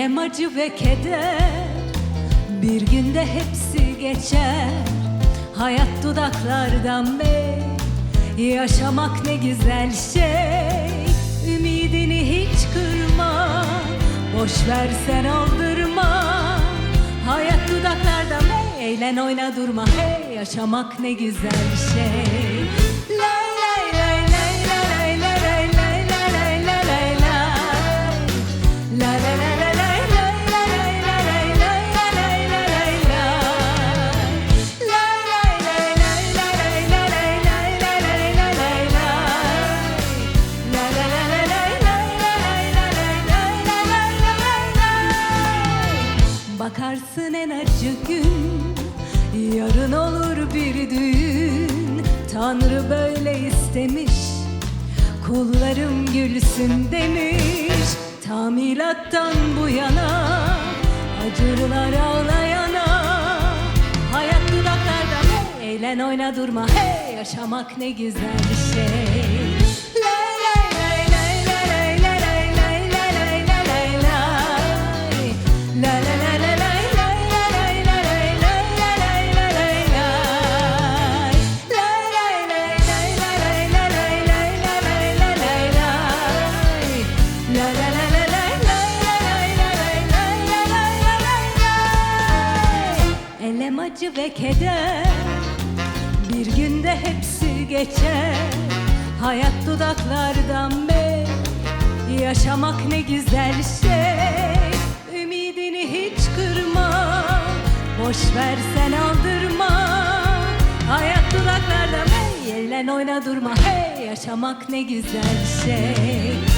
Elem acı ve keder Bir günde hepsi geçer. Hayat dudaklardan bey Yaşamak ne güzel şey. Ümidini hiç kırma Boş ver sen aldırma. Hayat dudaklardan bey Eğlen oyna durma hey Yaşamak ne güzel şey lay. Bakarsın en acı gün Yarın olur bir düğün. Tanrı böyle istemiş Kullarım gülsün demiş. Tamilattan bu yana Acırlar ağlayana Hayat dudaklarda hey, Eğlen oyna durma hey! Yaşamak ne güzel bir şey ve keder. Bir günde hepsi geçer. Hayat dudaklardan bey Yaşamak ne güzel şey. Ümidini hiç kırma. Boş ver sen aldırma. Hayat dudaklardan bey Eğlen oyna durma. Hey Yaşamak ne güzel şey